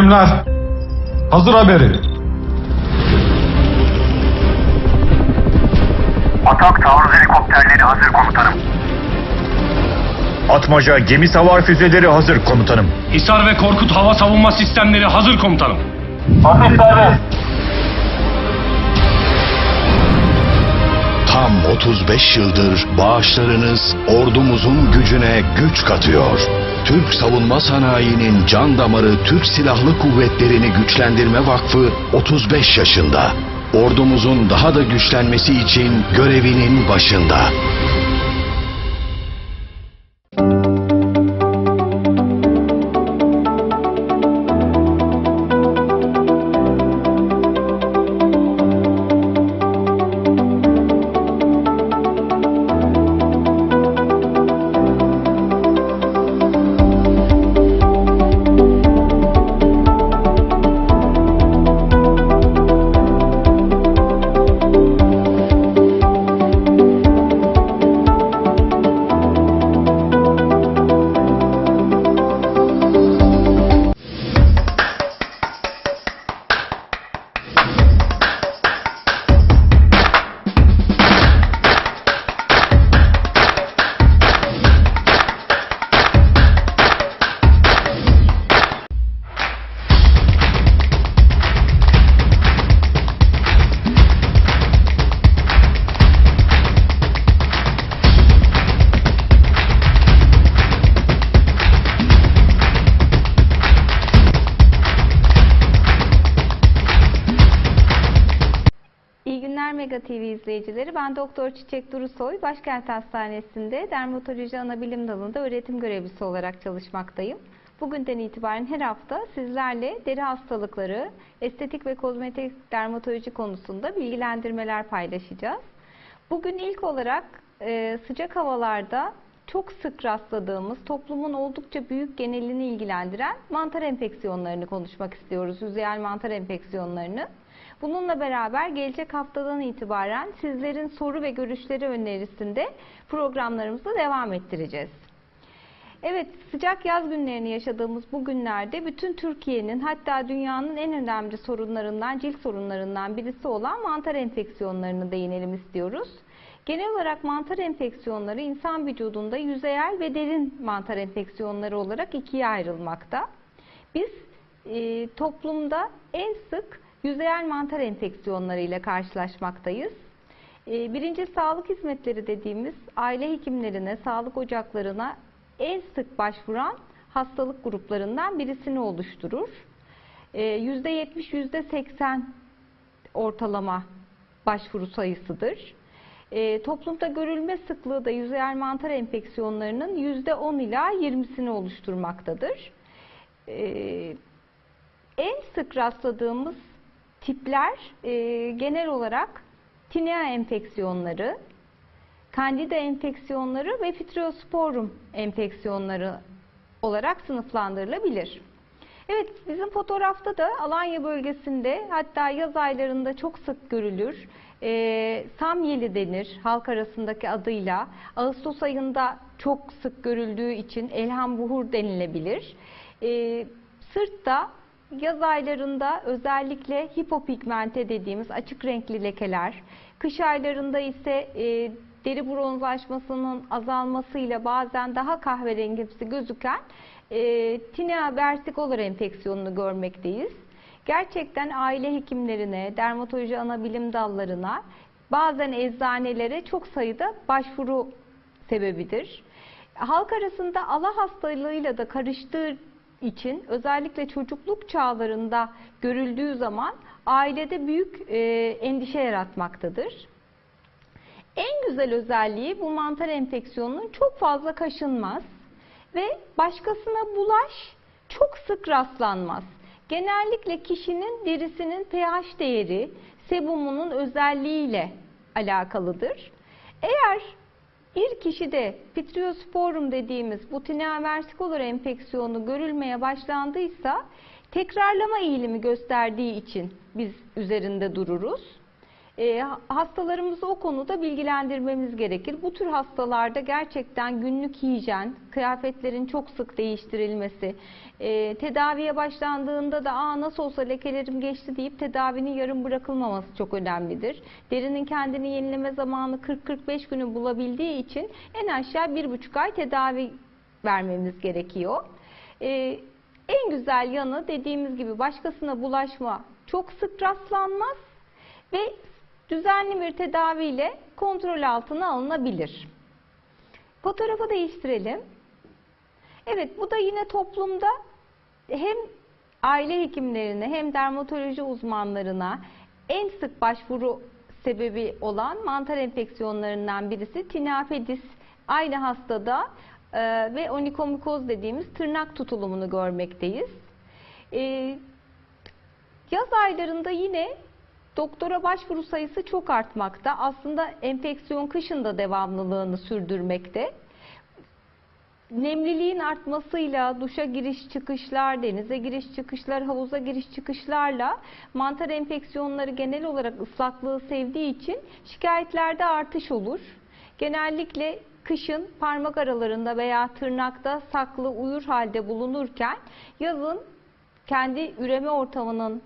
Birimler. Hazır haberi. Atak taarruz helikopterleri hazır komutanım. Atmaca gemi savar füzeleri hazır komutanım. Hisar ve Korkut hava savunma sistemleri hazır komutanım. Hafif serbest. Tam 35 yıldır bağışlarınız ordumuzun gücüne güç katıyor. Türk savunma sanayinin can damarı Türk Silahlı Kuvvetleri'ni Güçlendirme Vakfı 35 yaşında. Ordumuzun daha da güçlenmesi için görevinin başında. İzleyicileri. Ben Doktor Çiçek Durusoy. Başkent Hastanesi'nde dermatoloji anabilim dalında öğretim görevlisi olarak çalışmaktayım. Bugünden itibaren her hafta sizlerle deri hastalıkları, estetik ve kozmetik dermatoloji konusunda bilgilendirmeler paylaşacağız. Bugün ilk olarak e, sıcak havalarda çok sık rastladığımız, toplumun oldukça büyük genelini ilgilendiren mantar enfeksiyonlarını konuşmak istiyoruz. Yüzeyel mantar enfeksiyonlarını. Bununla beraber gelecek haftadan itibaren sizlerin soru ve görüşleri önerisinde programlarımızı devam ettireceğiz. Evet, sıcak yaz günlerini yaşadığımız bu günlerde bütün Türkiye'nin hatta dünyanın en önemli sorunlarından, cilt sorunlarından birisi olan mantar enfeksiyonlarını değinelim istiyoruz. Genel olarak mantar enfeksiyonları insan vücudunda yüzeyel ve derin mantar enfeksiyonları olarak ikiye ayrılmakta. Biz e, toplumda en sık yüzeyel mantar enfeksiyonları ile karşılaşmaktayız. E, birinci sağlık hizmetleri dediğimiz aile hekimlerine, sağlık ocaklarına en sık başvuran hastalık gruplarından birisini oluşturur. E, %70, %80 ortalama başvuru sayısıdır. E, toplumda görülme sıklığı da yüzeyel mantar enfeksiyonlarının %10 ila 20'sini oluşturmaktadır. E, en sık rastladığımız tipler e, genel olarak tinea enfeksiyonları, kandida enfeksiyonları ve fitriosporum enfeksiyonları olarak sınıflandırılabilir. Evet, bizim fotoğrafta da Alanya bölgesinde hatta yaz aylarında çok sık görülür. E, samyeli denir halk arasındaki adıyla. Ağustos ayında çok sık görüldüğü için elham buhur denilebilir. E, sırtta yaz aylarında özellikle hipopigmente dediğimiz açık renkli lekeler, kış aylarında ise e, deri bronzlaşmasının azalmasıyla bazen daha kahverengimsi gözüken e, tinea versicolor enfeksiyonunu görmekteyiz. Gerçekten aile hekimlerine, dermatoloji anabilim dallarına, bazen eczanelere çok sayıda başvuru sebebidir. Halk arasında ala hastalığıyla da karıştığı için özellikle çocukluk çağlarında görüldüğü zaman ailede büyük e, endişe yaratmaktadır. En güzel özelliği bu mantar enfeksiyonunun çok fazla kaşınmaz ve başkasına bulaş çok sık rastlanmaz. Genellikle kişinin derisinin pH değeri, sebumunun özelliğiyle alakalıdır. Eğer bir kişide Pitriosporum dediğimiz bu tinea versicolor enfeksiyonu görülmeye başlandıysa tekrarlama eğilimi gösterdiği için biz üzerinde dururuz. E, hastalarımızı o konuda bilgilendirmemiz gerekir. Bu tür hastalarda gerçekten günlük hijyen, kıyafetlerin çok sık değiştirilmesi, e, tedaviye başlandığında da Aa, nasıl olsa lekelerim geçti deyip tedavinin yarım bırakılmaması çok önemlidir. Derinin kendini yenileme zamanı 40-45 günü bulabildiği için en aşağı bir buçuk ay tedavi vermemiz gerekiyor. E, en güzel yanı dediğimiz gibi başkasına bulaşma çok sık rastlanmaz ve düzenli bir tedaviyle kontrol altına alınabilir. Fotoğrafı değiştirelim. Evet bu da yine toplumda hem aile hekimlerine hem dermatoloji uzmanlarına en sık başvuru sebebi olan mantar enfeksiyonlarından birisi tinafedis. Aynı hastada e, ve onikomikoz dediğimiz tırnak tutulumunu görmekteyiz. E, yaz aylarında yine doktora başvuru sayısı çok artmakta. Aslında enfeksiyon kışın da devamlılığını sürdürmekte. Nemliliğin artmasıyla duşa giriş çıkışlar, denize giriş çıkışlar, havuza giriş çıkışlarla mantar enfeksiyonları genel olarak ıslaklığı sevdiği için şikayetlerde artış olur. Genellikle kışın parmak aralarında veya tırnakta saklı uyur halde bulunurken yazın kendi üreme ortamının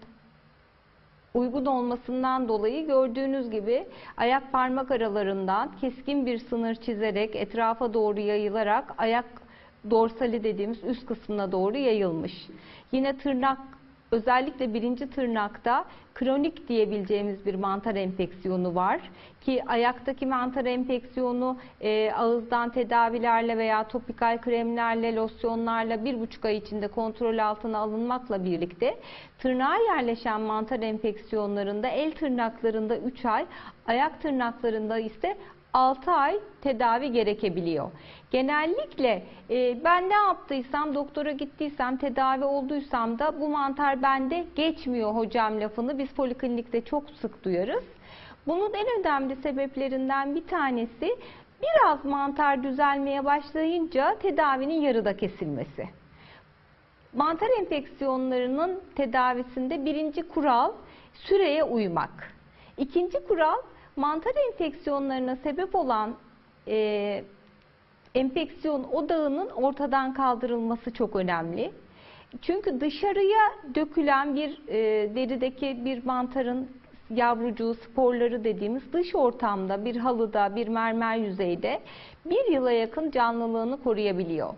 uygun olmasından dolayı gördüğünüz gibi ayak parmak aralarından keskin bir sınır çizerek etrafa doğru yayılarak ayak dorsali dediğimiz üst kısmına doğru yayılmış. Yine tırnak özellikle birinci tırnakta kronik diyebileceğimiz bir mantar enfeksiyonu var ki ayaktaki mantar enfeksiyonu e, ağızdan tedavilerle veya topikal kremlerle, losyonlarla bir buçuk ay içinde kontrol altına alınmakla birlikte tırnağa yerleşen mantar enfeksiyonlarında el tırnaklarında 3 ay, ayak tırnaklarında ise 6 ay tedavi gerekebiliyor. Genellikle e, ben ne yaptıysam, doktora gittiysem, tedavi olduysam da bu mantar bende geçmiyor hocam lafını biz poliklinikte çok sık duyarız. Bunun en önemli sebeplerinden bir tanesi biraz mantar düzelmeye başlayınca tedavinin yarıda kesilmesi. Mantar enfeksiyonlarının tedavisinde birinci kural süreye uymak. İkinci kural mantar enfeksiyonlarına sebep olan e, enfeksiyon odağının ortadan kaldırılması çok önemli. Çünkü dışarıya dökülen bir e, derideki bir mantarın yavrucuğu, sporları dediğimiz dış ortamda, bir halıda, bir mermer yüzeyde bir yıla yakın canlılığını koruyabiliyor.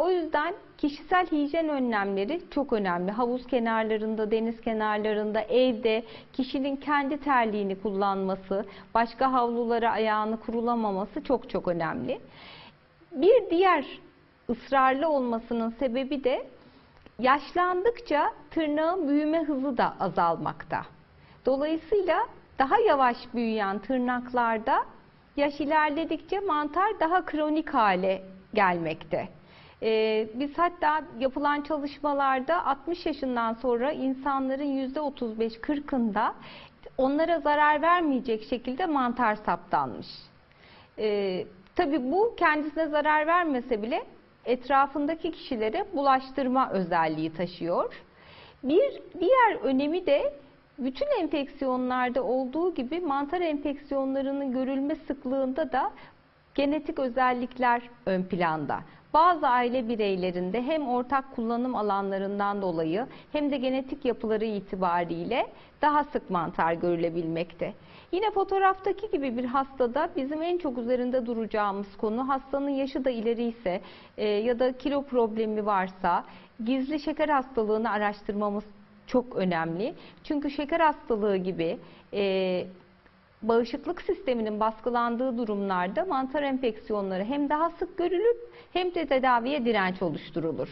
O yüzden kişisel hijyen önlemleri çok önemli. Havuz kenarlarında, deniz kenarlarında, evde kişinin kendi terliğini kullanması, başka havlulara ayağını kurulamaması çok çok önemli. Bir diğer ısrarlı olmasının sebebi de yaşlandıkça tırnağın büyüme hızı da azalmakta. Dolayısıyla daha yavaş büyüyen tırnaklarda yaş ilerledikçe mantar daha kronik hale gelmekte. Ee, biz hatta yapılan çalışmalarda 60 yaşından sonra insanların %35-40'ında onlara zarar vermeyecek şekilde mantar saptanmış. Ee, Tabii bu kendisine zarar vermese bile etrafındaki kişilere bulaştırma özelliği taşıyor. Bir diğer önemi de bütün enfeksiyonlarda olduğu gibi mantar enfeksiyonlarının görülme sıklığında da genetik özellikler ön planda. Bazı aile bireylerinde hem ortak kullanım alanlarından dolayı hem de genetik yapıları itibariyle daha sık mantar görülebilmekte. Yine fotoğraftaki gibi bir hastada bizim en çok üzerinde duracağımız konu hastanın yaşı da ileri ise e, ya da kilo problemi varsa gizli şeker hastalığını araştırmamız çok önemli. Çünkü şeker hastalığı gibi e, bağışıklık sisteminin baskılandığı durumlarda mantar enfeksiyonları hem daha sık görülüp hem de tedaviye direnç oluşturulur.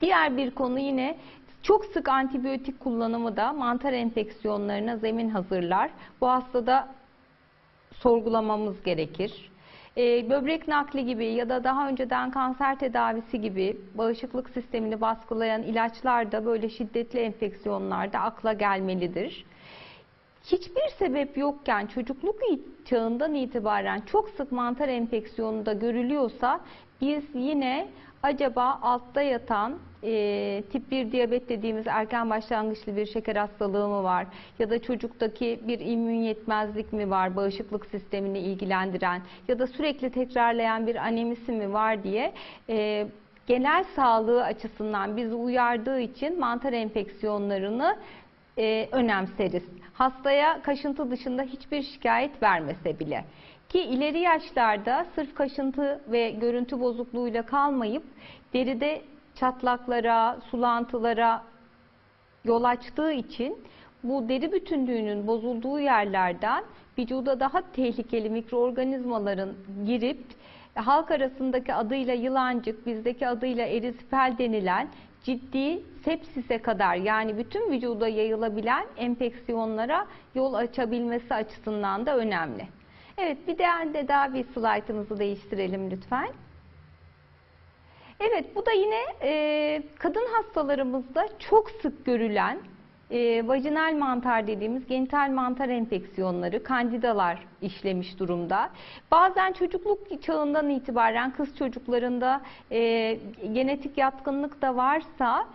Diğer bir konu yine çok sık antibiyotik kullanımı da mantar enfeksiyonlarına zemin hazırlar. Bu hastada sorgulamamız gerekir. Ee, böbrek nakli gibi ya da daha önceden kanser tedavisi gibi bağışıklık sistemini baskılayan ilaçlar da böyle şiddetli enfeksiyonlarda akla gelmelidir. Hiçbir sebep yokken çocukluk çağından itibaren çok sık mantar enfeksiyonu da görülüyorsa biz yine acaba altta yatan e, tip 1 diyabet dediğimiz erken başlangıçlı bir şeker hastalığı mı var? Ya da çocuktaki bir immün yetmezlik mi var? Bağışıklık sistemini ilgilendiren ya da sürekli tekrarlayan bir anemisi mi var diye e, genel sağlığı açısından bizi uyardığı için mantar enfeksiyonlarını e, önemseriz. Hastaya kaşıntı dışında hiçbir şikayet vermese bile. Ki ileri yaşlarda sırf kaşıntı ve görüntü bozukluğuyla kalmayıp deride çatlaklara, sulantılara yol açtığı için bu deri bütünlüğünün bozulduğu yerlerden vücuda daha tehlikeli mikroorganizmaların girip halk arasındaki adıyla yılancık, bizdeki adıyla erisipel denilen ciddi sepsise kadar yani bütün vücuda yayılabilen enfeksiyonlara yol açabilmesi açısından da önemli. Evet bir diğer tedavi slaytımızı değiştirelim lütfen. Evet bu da yine e, kadın hastalarımızda çok sık görülen e, vajinal mantar dediğimiz genital mantar enfeksiyonları, kandidalar işlemiş durumda. Bazen çocukluk çağından itibaren kız çocuklarında e, genetik yatkınlık da varsa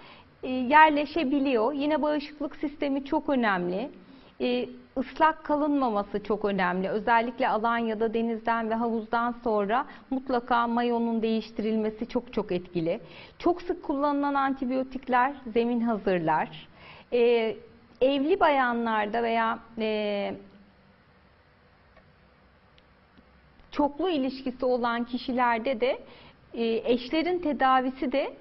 e, yerleşebiliyor. Yine bağışıklık sistemi çok önemli. E, ıslak kalınmaması çok önemli. Özellikle Alanya'da denizden ve havuzdan sonra mutlaka mayonun değiştirilmesi çok çok etkili. Çok sık kullanılan antibiyotikler zemin hazırlar. E, evli bayanlarda veya e, çoklu ilişkisi olan kişilerde de e, eşlerin tedavisi de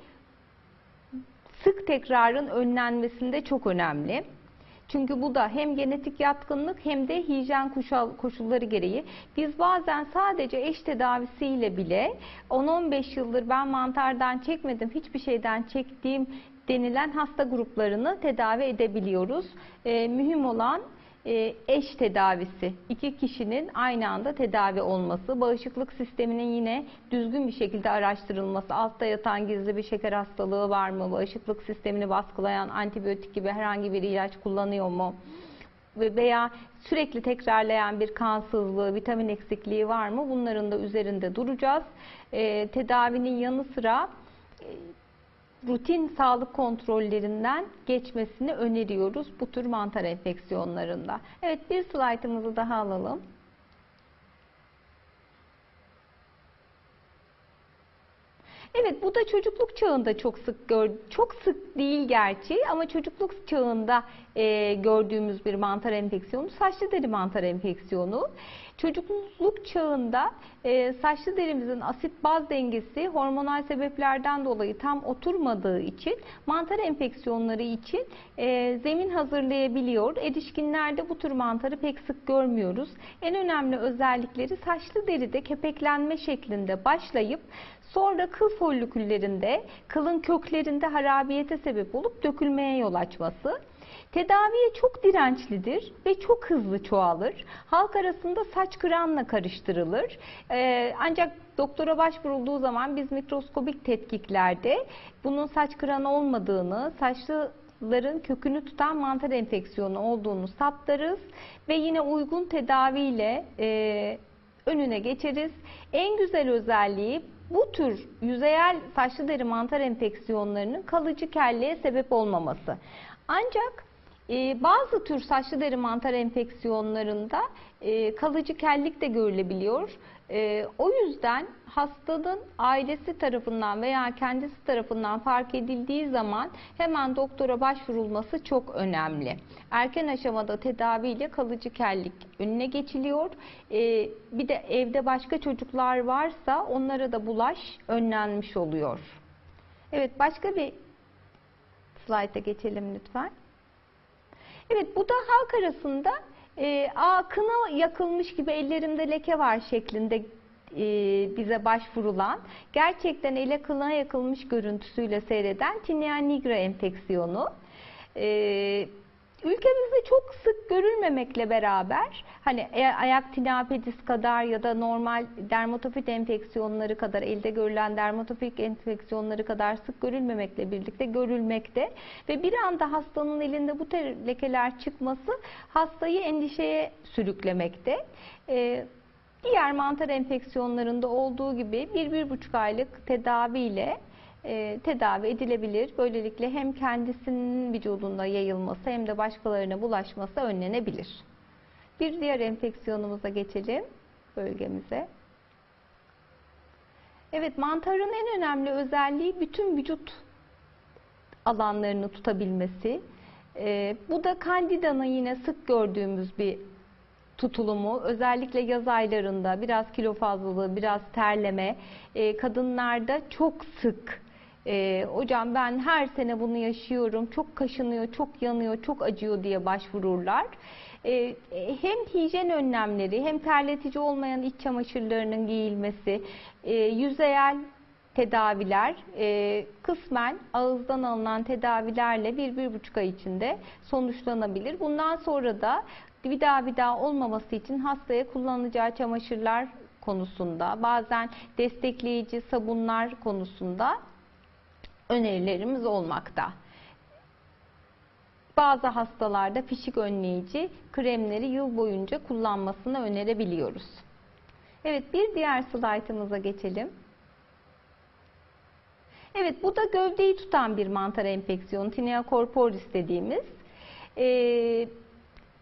sık tekrarın önlenmesinde çok önemli. Çünkü bu da hem genetik yatkınlık hem de hijyen koşulları gereği biz bazen sadece eş tedavisiyle bile 10-15 yıldır ben mantardan çekmedim, hiçbir şeyden çektiğim denilen hasta gruplarını tedavi edebiliyoruz. Ee, mühim olan e, eş tedavisi. İki kişinin aynı anda tedavi olması, bağışıklık sisteminin yine düzgün bir şekilde araştırılması, altta yatan gizli bir şeker hastalığı var mı, bağışıklık sistemini baskılayan antibiyotik gibi herhangi bir ilaç kullanıyor mu? Ve- veya sürekli tekrarlayan bir kansızlığı, vitamin eksikliği var mı? Bunların da üzerinde duracağız. Ee, tedavinin yanı sıra e, rutin sağlık kontrollerinden geçmesini öneriyoruz bu tür mantar enfeksiyonlarında. Evet bir slaytımızı daha alalım. Evet bu da çocukluk çağında çok sık gör, çok sık değil gerçi ama çocukluk çağında e, gördüğümüz bir mantar enfeksiyonu saçlı deri mantar enfeksiyonu. Çocukluk çağında e, saçlı derimizin asit baz dengesi hormonal sebeplerden dolayı tam oturmadığı için mantar enfeksiyonları için e, zemin hazırlayabiliyor. Erişkinlerde bu tür mantarı pek sık görmüyoruz. En önemli özellikleri saçlı deride kepeklenme şeklinde başlayıp Sonra kıl folliküllerinde, kılın köklerinde harabiyete sebep olup dökülmeye yol açması. Tedaviye çok dirençlidir ve çok hızlı çoğalır. Halk arasında saç kıranla karıştırılır. Ee, ancak doktora başvurulduğu zaman biz mikroskobik tetkiklerde bunun saç kıran olmadığını, saçlıların kökünü tutan mantar enfeksiyonu olduğunu saptarız ve yine uygun tedaviyle e, önüne geçeriz. En güzel özelliği bu tür yüzeyel saçlı deri mantar enfeksiyonlarının kalıcı kelliğe sebep olmaması. Ancak e, bazı tür saçlı deri mantar enfeksiyonlarında e, kalıcı kellik de görülebiliyor. E, o yüzden hastanın ailesi tarafından veya kendisi tarafından fark edildiği zaman hemen doktora başvurulması çok önemli. Erken aşamada tedaviyle kalıcı kellik önüne geçiliyor. E, bir de evde başka çocuklar varsa onlara da bulaş önlenmiş oluyor. Evet başka bir slayta geçelim lütfen. Evet bu da halk arasında e, aa kına yakılmış gibi ellerimde leke var şeklinde e, bize başvurulan gerçekten ele kına yakılmış görüntüsüyle seyreden tinea nigra enfeksiyonu. E, Ülkemizde çok sık görülmemekle beraber hani e- ayak tinapedis kadar ya da normal dermatofit enfeksiyonları kadar elde görülen dermatofik enfeksiyonları kadar sık görülmemekle birlikte görülmekte ve bir anda hastanın elinde bu lekeler çıkması hastayı endişeye sürüklemekte. Ee, Diğer mantar enfeksiyonlarında olduğu gibi 1-1,5 aylık tedaviyle e, tedavi edilebilir. Böylelikle hem kendisinin vücudunda yayılması hem de başkalarına bulaşması önlenebilir. Bir diğer enfeksiyonumuza geçelim bölgemize. Evet mantarın en önemli özelliği bütün vücut alanlarını tutabilmesi. Ee, bu da kandidanın yine sık gördüğümüz bir tutulumu. Özellikle yaz aylarında biraz kilo fazlalığı, biraz terleme e, kadınlarda çok sık. E, hocam ben her sene bunu yaşıyorum, çok kaşınıyor, çok yanıyor, çok acıyor diye başvururlar. E, hem hijyen önlemleri hem terletici olmayan iç çamaşırlarının giyilmesi, e, yüzeyel tedaviler e, kısmen ağızdan alınan tedavilerle bir, bir buçuk ay içinde sonuçlanabilir. Bundan sonra da bir daha bir daha olmaması için hastaya kullanacağı çamaşırlar konusunda bazen destekleyici sabunlar konusunda önerilerimiz olmakta. Bazı hastalarda pişik önleyici kremleri yıl boyunca kullanmasını önerebiliyoruz. Evet bir diğer slaytımıza geçelim. Evet bu da gövdeyi tutan bir mantar enfeksiyonu Tinea corporis dediğimiz. Ee,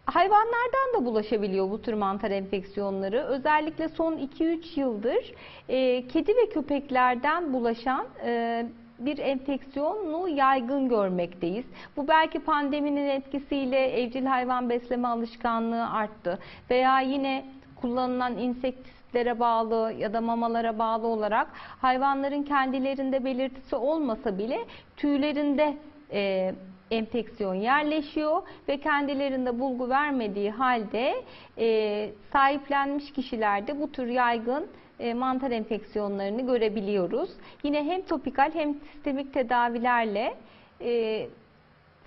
hayvanlardan da bulaşabiliyor bu tür mantar enfeksiyonları. Özellikle son 2-3 yıldır e, kedi ve köpeklerden bulaşan e, bir enfeksiyonu yaygın görmekteyiz. Bu belki pandeminin etkisiyle evcil hayvan besleme alışkanlığı arttı veya yine kullanılan insektislere bağlı ya da mamalara bağlı olarak hayvanların kendilerinde belirtisi olmasa bile tüylerinde e, enfeksiyon yerleşiyor ve kendilerinde bulgu vermediği halde e, sahiplenmiş kişilerde bu tür yaygın e, mantar enfeksiyonlarını görebiliyoruz. Yine hem topikal hem sistemik tedavilerle e,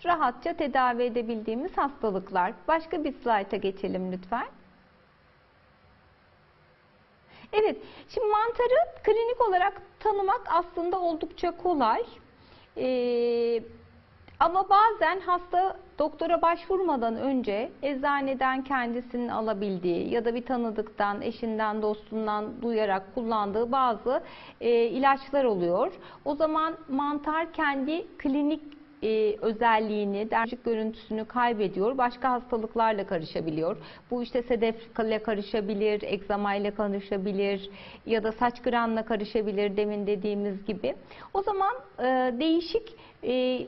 rahatça tedavi edebildiğimiz hastalıklar. Başka bir slayta geçelim lütfen. Evet, şimdi mantarı klinik olarak tanımak aslında oldukça kolay. Ee, ama bazen hasta doktora başvurmadan önce eczaneden kendisinin alabildiği ya da bir tanıdıktan, eşinden, dostundan duyarak kullandığı bazı e, ilaçlar oluyor. O zaman mantar kendi klinik e, özelliğini, dercik görüntüsünü kaybediyor. Başka hastalıklarla karışabiliyor. Bu işte sedefle karışabilir, egzamayla karışabilir ya da saç granla karışabilir demin dediğimiz gibi. O zaman e, değişik e,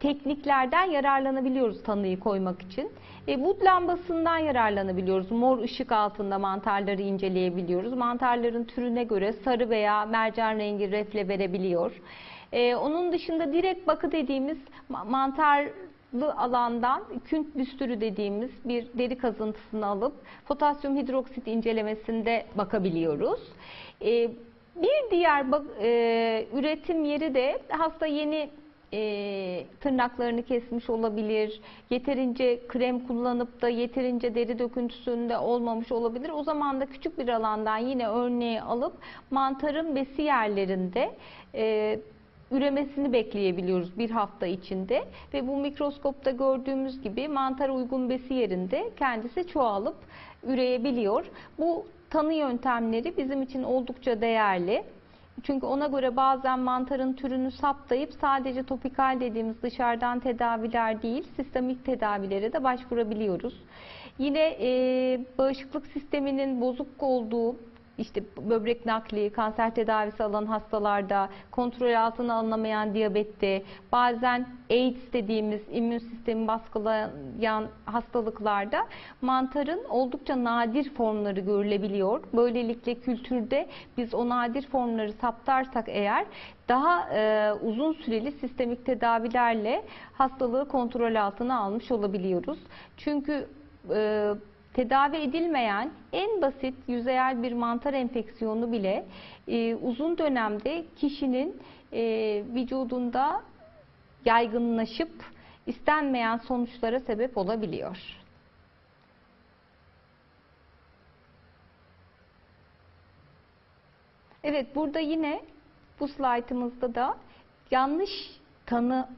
tekniklerden yararlanabiliyoruz tanıyı koymak için. E, bu lambasından yararlanabiliyoruz. Mor ışık altında mantarları inceleyebiliyoruz. Mantarların türüne göre sarı veya mercan rengi refle verebiliyor. E, onun dışında direkt bakı dediğimiz ma- mantarlı alandan künt büstürü dediğimiz bir deri kazıntısını alıp potasyum hidroksit incelemesinde bakabiliyoruz. E, bir diğer bak- e, üretim yeri de hasta yeni e, tırnaklarını kesmiş olabilir, yeterince krem kullanıp da yeterince deri döküntüsünde olmamış olabilir. O zaman da küçük bir alandan yine örneği alıp mantarın besi yerlerinde e, üremesini bekleyebiliyoruz bir hafta içinde ve bu mikroskopta gördüğümüz gibi mantar uygun besi yerinde kendisi çoğalıp üreyebiliyor. Bu tanı yöntemleri bizim için oldukça değerli. Çünkü ona göre bazen mantarın türünü saptayıp sadece topikal dediğimiz dışarıdan tedaviler değil, sistemik tedavilere de başvurabiliyoruz. Yine e, bağışıklık sisteminin bozuk olduğu işte böbrek nakli, kanser tedavisi alan hastalarda, kontrol altına alınamayan diyabette, bazen AIDS dediğimiz immün sistemi baskılayan hastalıklarda mantarın oldukça nadir formları görülebiliyor. Böylelikle kültürde biz o nadir formları saptarsak eğer daha e, uzun süreli sistemik tedavilerle hastalığı kontrol altına almış olabiliyoruz. Çünkü e, tedavi edilmeyen en basit yüzeyel bir mantar enfeksiyonu bile e, uzun dönemde kişinin e, vücudunda yaygınlaşıp istenmeyen sonuçlara sebep olabiliyor. Evet burada yine bu slaytımızda da yanlış tanı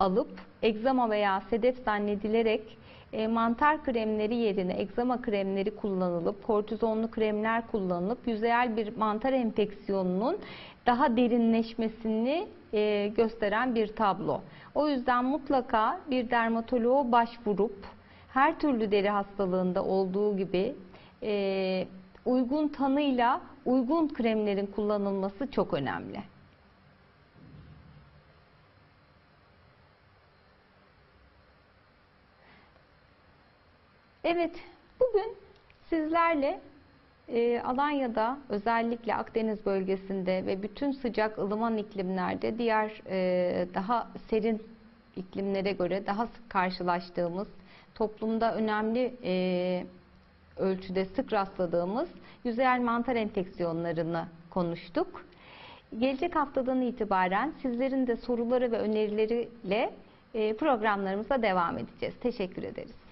alıp egzama veya sedef zannedilerek e, mantar kremleri yerine egzama kremleri kullanılıp kortizonlu kremler kullanılıp yüzeyel bir mantar enfeksiyonunun daha derinleşmesini e, gösteren bir tablo. O yüzden mutlaka bir dermatoloğa başvurup her türlü deri hastalığında olduğu gibi e, uygun tanıyla uygun kremlerin kullanılması çok önemli. Evet, bugün sizlerle e, Alanya'da özellikle Akdeniz bölgesinde ve bütün sıcak ılıman iklimlerde diğer e, daha serin iklimlere göre daha sık karşılaştığımız toplumda önemli e, ölçüde sık rastladığımız yüzeyel mantar enfeksiyonlarını konuştuk. Gelecek haftadan itibaren sizlerin de soruları ve önerileriyle e, programlarımıza devam edeceğiz. Teşekkür ederiz.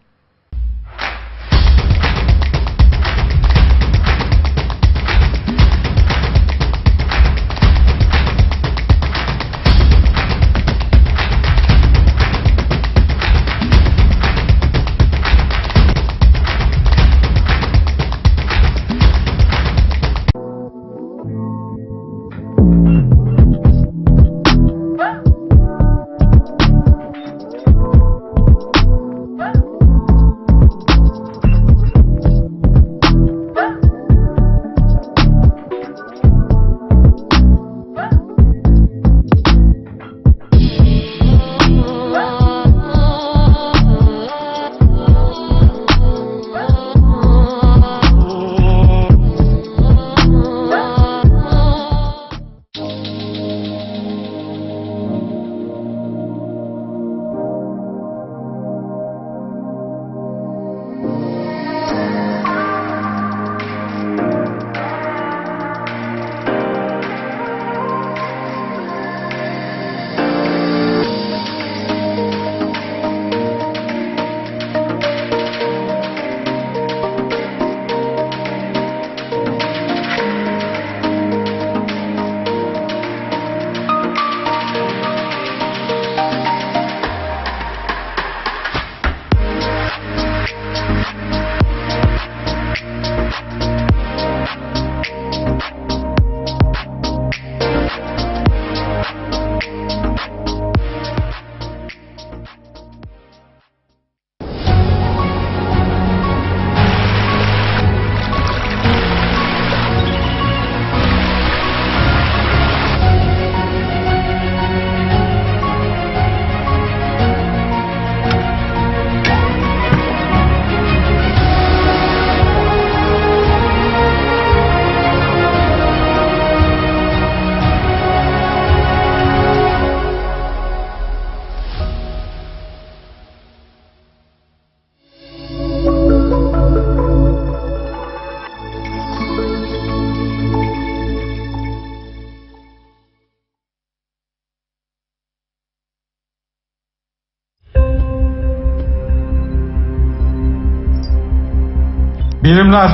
Bilimler.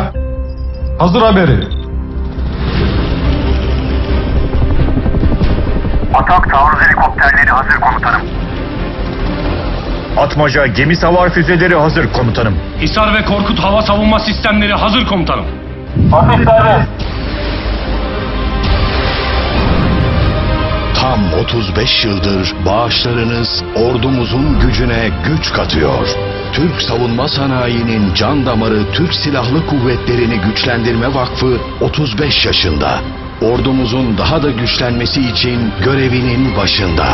Hazır haberi. Atak taarruz helikopterleri hazır komutanım. Atmaca gemi savar füzeleri hazır komutanım. Hisar ve Korkut hava savunma sistemleri hazır komutanım. Hafif serbest. Tam 35 yıldır bağışlarınız ordumuzun gücüne güç katıyor. Türk savunma sanayinin can damarı Türk Silahlı Kuvvetleri'ni Güçlendirme Vakfı 35 yaşında. Ordumuzun daha da güçlenmesi için görevinin başında.